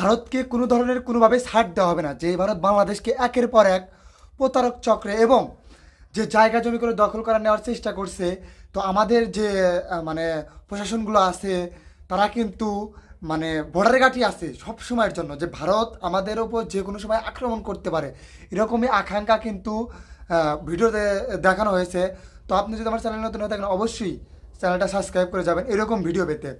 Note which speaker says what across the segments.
Speaker 1: ভারতকে কোনো ধরনের কোনোভাবে ছাড় দেওয়া হবে না, যে ভারত বাংলাদেশকে একের পর এক প্রতারক চক্রে এবং যে জায়গা জমি করে দখল করা নেওয়ার চেষ্টা করছে, তো আমাদের যে মানে প্রশাসনগুলো আছে, তারা কিন্তু মানে বর্ডারে গাঠি আছে সব সময়ের জন্য যে ভারত আমাদের ওপর যে কোনো সময় আক্রমণ করতে পারে। এরকমই আকাঙ্ক্ষা কিন্তু ভিডিওতে দেখানো হয়েছে। তো আপনি যদি আমার চ্যানেল নতুন হয়ে থাকেন, অবশ্যই চ্যানেলটা সাবস্ক্রাইব করে যাবেন এরকম ভিডিও পেতে।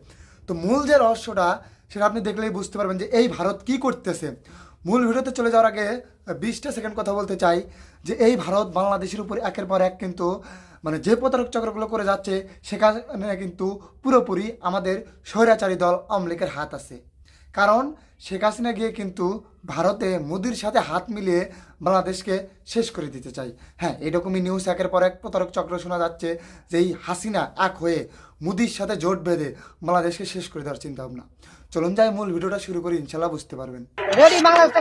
Speaker 1: তো মূল যে রহস্যটা সেটা আপনি দেখলেই বুঝতে পারবেন যে এই ভারত কি করতেছে। মূল ভিডিওতে চলে যাওয়ার আগে বিশটা সেকেন্ড কথা বলতে চাই যে এই ভারত বাংলাদেশের উপর একের পর এক কিন্তু মানে যে প্রতারক চক্রগুলো করে যাচ্ছে, সেখানে কিন্তু পুরোপুরি আমাদের স্বৈরাচারী দল আওয়ামী লীগের হাত আছে। কারণ শেখ হাসিনা গিয়ে কিন্তু ভারতে মোদির সাথে হাত মিলিয়ে বাংলাদেশকে শেষ করে দিতে চাই। হ্যাঁ এরকমই নিউজ একের পর এক প্রতারক চক্র শোনা যাচ্ছে যে এই হাসিনা এক হয়ে মোদির সাথে জোট বেঁধে বাংলাদেশকে শেষ করে দেওয়ার চিন্তা ভাবনা চলুন যাই মূল ভিডিওটা শুরু করি ইনশাল্লাহ বুঝতে পারবেন।
Speaker 2: রেডি বাংলাদেশে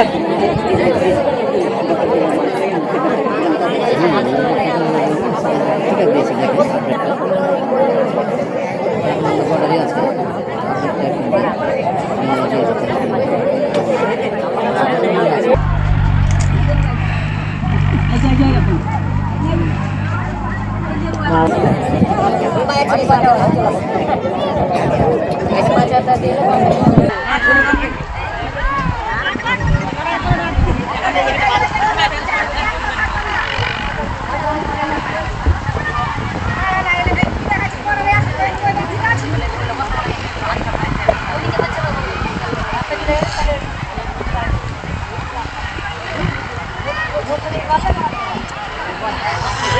Speaker 2: দেখো
Speaker 3: Gracias.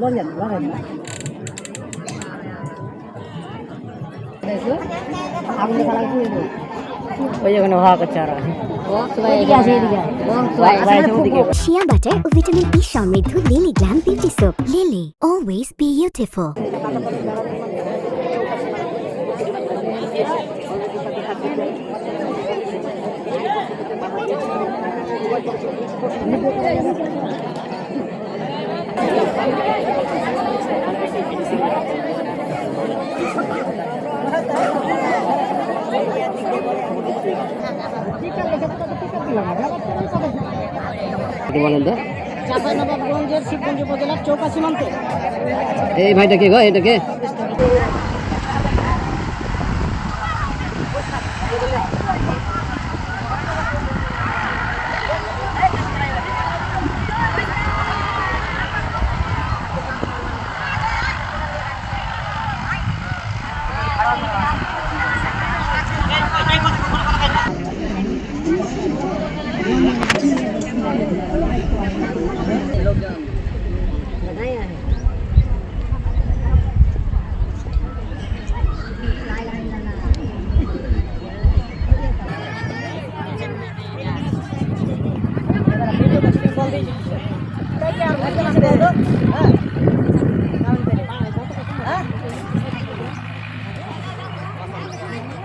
Speaker 3: Loren, Loren.
Speaker 2: Aku ini itu.
Speaker 4: ওই ওখানে হওয়া করছে আর আছে এদিকে
Speaker 5: Shea butter, vitamin E সমৃদ্ধ Lily glam beauty soap. Lily always beautiful
Speaker 3: একটু বলেন তো
Speaker 2: চাঁপাইনবাবগঞ্জের শিবগঞ্জ উপজেলার চৌকা সীমান্তে
Speaker 3: এই ভাইটা কে গো? এটা কে?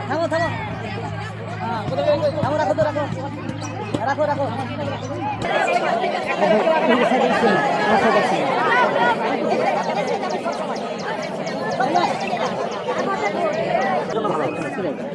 Speaker 3: থামো থামো থামো রাখো তো রাখো রাখো রাখো ভালো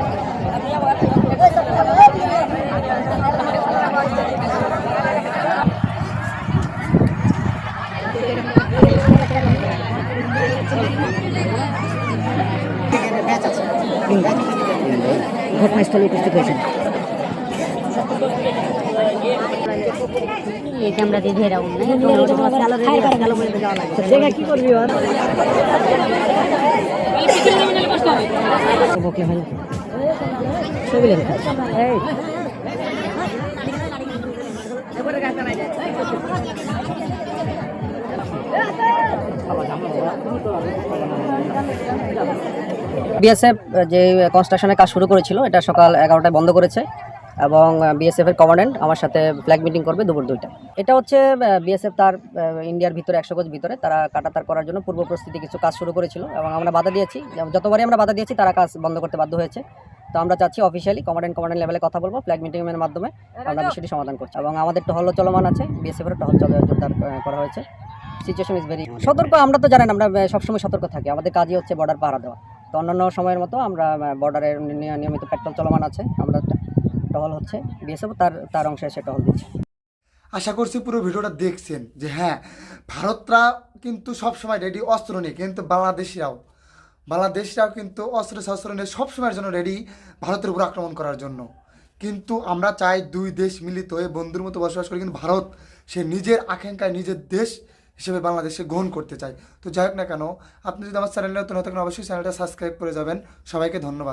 Speaker 4: ঘটনাস্থলে উপস্থিত হয়েছেন
Speaker 5: এই ক্যামেরা দিয়ে ঘেরা
Speaker 4: কি করবি আর বকে হয় ছবি লেখা
Speaker 6: বিএসএফ যে কনস্ট্রাকশনের কাজ শুরু করেছিল, এটা সকাল এগারোটায় বন্ধ করেছে, এবং বিএসএফ এর কমান্ড্যান্ট আমার সাথে ফ্ল্যাগ মিটিং করবে দুপুর দুইটা এটা হচ্ছে বিএসএফ তার ইন্ডিয়ার ভিতরে, একশো গজ ভিতরে, তারা কাটাতার করার জন্য পূর্ব প্রস্তুতি কিছু কাজ শুরু করেছিল, এবং আমরা বাধা দিয়েছি যতবারই আমরা বাধা দিয়েছি, তারা কাজ বন্ধ করতে বাধ্য হয়েছে। তো আমরা চাচ্ছি অফিসিয়ালি কমান্ড্যান্ট কমান্ড্যান্ট লেভেলে কথা বলব ফ্ল্যাগ মিটিংয়ের মাধ্যমে আমরা বিষয়টি সমাধান করছি। এবং আমাদের টহলও চলমান আছে বিএসএফ এর টহল চলে জোরদার করা হয়েছে। সিচুয়েশন ইজ ভেরি সতর্ক, আমরা তো জানেন, আমরা সবসময় সতর্ক থাকি। আমাদের কাজই হচ্ছে বর্ডার পাহারা দেওয়া। তো অন্যান্য সময়ের মতো আমরা বর্ডারের নিয়মিত পেট্রোল চলমান আছে। আমরা টহল হচ্ছে বিএসএফ তার তার অংশে এসে টহল দিচ্ছে।
Speaker 1: আশা করছি পুরো ভিডিওটা দেখছেন যে হ্যাঁ ভারতরা কিন্তু সবসময় রেডি অস্ত্র নিয়ে, কিন্তু বাংলাদেশিরাও, বাংলাদেশরাও কিন্তু অস্ত্র শস্ত্র নিয়ে সবসময়ের জন্য রেডি ভারতের উপর আক্রমণ করার জন্য। কিন্তু আমরা চাই দুই দেশ মিলিত হয়ে বন্ধুর মতো বসবাস করি, কিন্তু ভারত সে নিজের আকাঙ্ক্ষায় নিজের দেশ হিসেবে বাংলাদেশে গ্রহণ করতে চায় তো যাই হোক না কেন, আপনি যদি আমার চ্যানেলে নতুন থাকেন, অবশ্যই চ্যানেলটা সাবস্ক্রাইব করে যাবেন। সবাইকে ধন্যবাদ।